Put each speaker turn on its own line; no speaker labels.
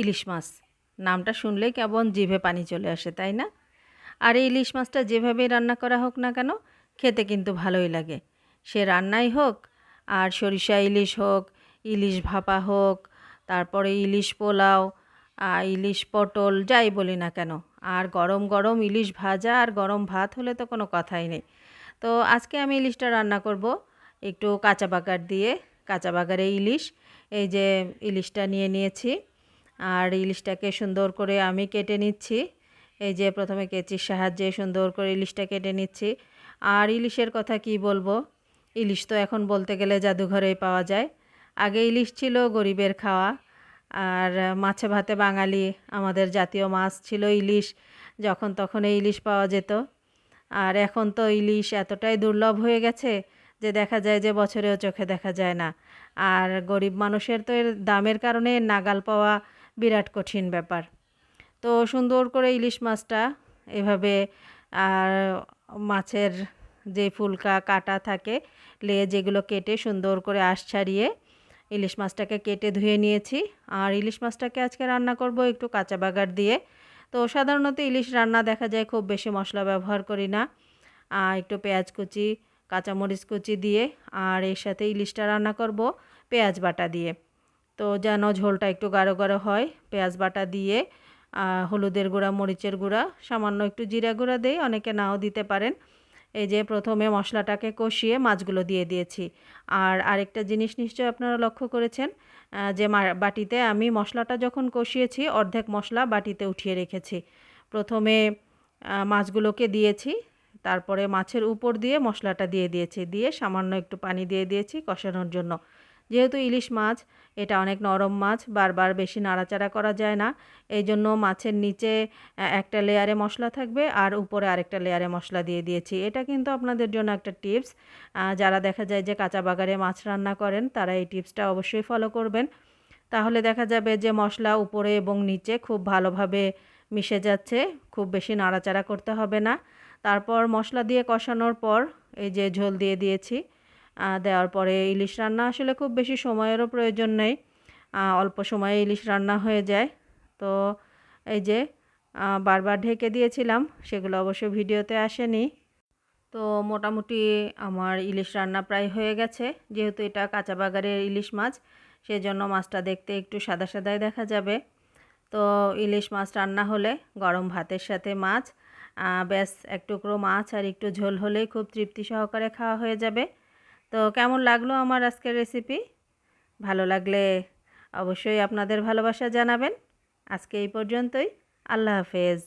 ইলিশ মাছ। নামটা শুনলেই কেমন জিভে পানি চলে আসে, তাই না? আর এই ইলিশ মাছটা যেভাবেই রান্না করা হোক না কেন, খেতে কিন্তু ভালোই লাগে। সে রান্নাই হোক, আর সরিষা ইলিশ হোক, ইলিশ ভাপা হোক, তারপরে ইলিশ পোলাও ইলিশ পটল, যাই বলি না কেন। আর গরম গরম ইলিশ ভাজা আর গরম ভাত হলে তো কোনো কথাই নেই। তো আজকে আমি ইলিশটা রান্না করব একটু কাঁচা বাগার দিয়ে, কাঁচা বাগারে ইলিশ। এই যে ইলিশটা নিয়ে নিয়েছি। আর ইলিশটাকে সুন্দর করে আমি কেটে নিচ্ছি। এই যে প্রথমে কেচির সাহায্যে সুন্দর করে ইলিশটা কেটে নিচ্ছি। আর ইলিশের কথা কি বলব? ইলিশ তো এখন বলতে গেলে জাদুঘরেই পাওয়া যায়। আগে ইলিশ ছিল গরিবের খাওয়া। আর মাছে ভাতে বাঙালি, আমাদের জাতীয় মাছ ছিল ইলিশ। যখন তখন এই ইলিশ পাওয়া যেত। আর এখন তো ইলিশ এতটাই দুর্লভ হয়ে গেছে যে দেখা যায় যে বছরেও চোখে দেখা যায় না। আর গরিব মানুষের তো এর দামের কারণে নাগাল পাওয়া বিরাট কঠিন ব্যাপার। তো সুন্দর করে ইলিশ মাছটা এভাবে আর মাছের যে ফুলকা কাটা থাকে, লে যেগুলো কেটে সুন্দর করে আশ ছাড়িয়ে ইলিশ মাছটাকে কেটে ধুয়ে নিয়েছি। আর ইলিশ মাছটাকে আজকে রান্না করব একটু কাঁচা বাগার দিয়ে। তো সাধারণত ইলিশ রান্না দেখা যায় খুব বেশি মশলা ব্যবহার করি না। আর একটু পেঁয়াজ কুচি, কাঁচামরিচ কুচি দিয়ে আর এর সাথে ইলিশটা রান্না করব, পেঁয়াজ বাটা দিয়ে। তো যেন ঝোলটা একটু গাঢ় গাঢ় হয়, পেঁয়াজ বাটা দিয়ে হলুদের গুঁড়া, মরিচের গুঁড়া, সামান্য একটু জিরা গুঁড়া দেই, অনেকে নাও দিতে পারেন। এই যে প্রথমে মশলাটাকে কষিয়ে মাছগুলো দিয়ে দিয়েছি। আর আরেকটা জিনিস নিশ্চয়ই আপনারা লক্ষ্য করেছেন যে বাটিতে আমি মশলাটা যখন কষিয়েছি, অর্ধেক মশলা বাটিতে উঠিয়ে রেখেছি। প্রথমে মাছগুলোকে দিয়েছি, তারপরে মাছের উপর দিয়ে মশলাটা দিয়ে দিয়েছি। দিয়ে সামান্য একটু পানি দিয়ে দিয়েছি কষানোর জন্য। যেহেতু ইলিশ মাছ, এটা অনেক নরম মাছ, বারবার বেশি নাড়াচাড়া করা যায় না। এই জন্য মাছের নিচে একটা লেয়ারে মশলা থাকবে আর উপরে আরেকটা লেয়ারে মশলা দিয়ে দিয়েছি। এটা কিন্তু আপনাদের জন্য একটা টিপস। যারা দেখা যায় যে কাঁচা বাগারে মাছ রান্না করেন, তারা এই টিপসটা অবশ্যই ফলো করবেন। তাহলে দেখা যাবে যে মশলা উপরে এবং নিচে খুব ভালোভাবে মিশে যাচ্ছে, খুব বেশি নাড়াচাড়া করতে হবে না। তারপর মশলা দিয়ে কষানোর পর এই যে ঝোল দিয়ে দিয়েছি দেওয়ার পরে ইলিশ রান্না আসলে খুব বেশি সময়েরও প্রয়োজন নেই। অল্প সময়ে ইলিশ রান্না হয়ে যায়। তো এই যে বারবার ঢেকে দিয়েছিলাম, সেগুলো অবশ্য ভিডিওতে আসেনি। তো মোটামুটি আমার ইলিশ রান্না প্রায় হয়ে গেছে। যেহেতু এটা কাঁচা বাগারের ইলিশ মাছ সেই জন্য মাছটা দেখতে একটু সাদা সাদাই দেখা যাবে। তো ইলিশ মাছ রান্না হলে গরম ভাতের সাথে মাছ ব্যাস, এক টুকরো মাছ আর একটু ঝোল হলেই খুব তৃপ্তি সহকারে খাওয়া হয়ে যাবে। তো কেমন লাগল আমার আজকের রেসিপি ভালো লাগলে অবশ্যই আপনাদের ভালোবাসা জানাবেন। আজকে এই পর্যন্তই। আল্লাহ হাফেজ।